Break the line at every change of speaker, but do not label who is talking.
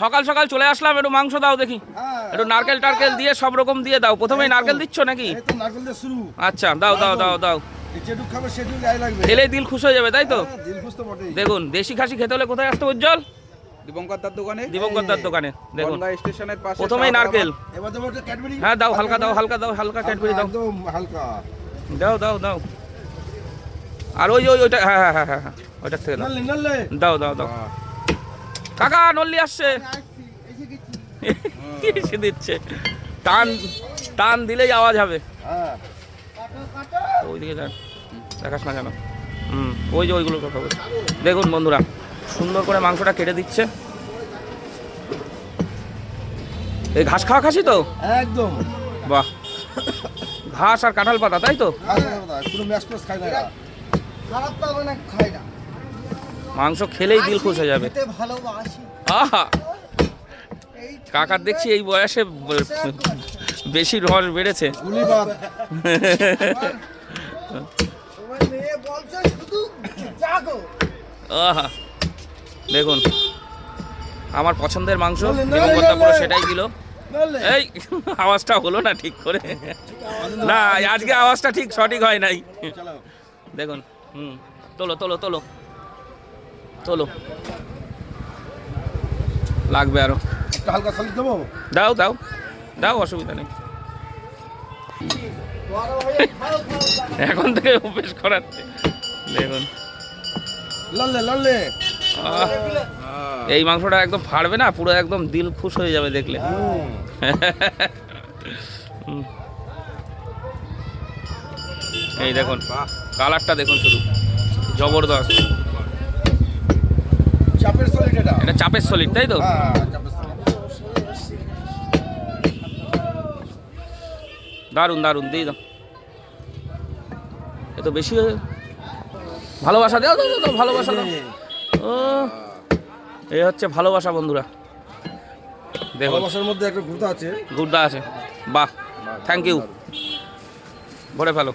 সকাল সকাল চলে আসলাম একটু মাংস দাও দেখি। একটু নারকেল টারকেল দিয়ে সব রকম দিয়ে দাও। প্রথমেই নারকেল দিচ্ছ নাকি?
এই তো নারকেল দিয়ে শুরু।
আচ্ছা দাও দাও দাও। দাও খেলেই দিল খুশ হয়ে যাবে তাই তো?
হ্যাঁ, দিল খুশ তো বটেই।
দেখুন দেশি খাসি খেতে হলে কোথায় আসতে উজ্জ্বল?
দীপঙ্কর দোকানে।
দিবঙ্করদার দোকানে দেখুন।
স্টেশনের পাশে
প্রথমেই নারকেল। হ্যাঁ দাও হালকা দাও হালকা দাও হালকা ক্যাডবেরি দাও।
হালকা।
দাও দাও দাও। আর ওই ওই ওইটা হ্যাঁ হ্যাঁ হ্যাঁ হ্যাঁ হ্যাঁ ওইটার থেকে দাও। দাও দাও কাকা নল্লি আসছে। এসে দিচ্ছে? টান টান দিলেই আওয়াজ হবে।
হ্যাঁ।
ওইদিকে যান। দেখাস না কেন? হুম ওই যে ওইগুলোর কথা বলছি। দেখুন বন্ধুরা সুন্দর করে মাংসটা কেটে দিচ্ছে। এই ঘাস খাওয়া খাসি তো?
একদম।
বাহ। ঘাস আর কাঁঠাল পাতা তাই তো?
কোনো খাই না
খারাপ তো খাই না।
মাংস খেলেই দিল খুশ হয়ে যাবে আহা! কাকার দেখছি এই বয়সে বেশি রস বেড়েছে। আহা! দেখুন আমার পছন্দের মাংস পুরো সেটাই দিল। এই আওয়াজটা হলো না ঠিক করে? না আজকে আওয়াজটা ঠিক সঠিক হয় নাই। দেখুন হুম তোলো তোলো তোলো। তোলো লাগবে আরও।
একটা হালকা দেবো?
দাও দাও। দাও অসুবিধা নেই। এখন থেকে অভ্যেস করাচ্ছে। দেখুন।
লালে
আহ, এই মাংসটা একদম ফাড়বে না পুরো একদম দিল খুশ হয়ে যাবে দেখলে। এই দেখুন কালারটা দেখুন শুধু। জবরদস্ত।
এটা?
এটা চাপের সলিড তাই তো?
হ্যাঁ চাপের সলিড।
দারুণ দারুণ দিয়ে দাও। এ তো বেশি ভালোবাসা দাও দাও ভালোবাসা দাও। ও এই হচ্ছে ভালোবাসা বন্ধুরা। দেখুন
ভালোবাসার মধ্যে একটা গুর্দা আছে।
গুড্ডা আছে। বাহ থ্যাংক ইউ ভরে ফেলো।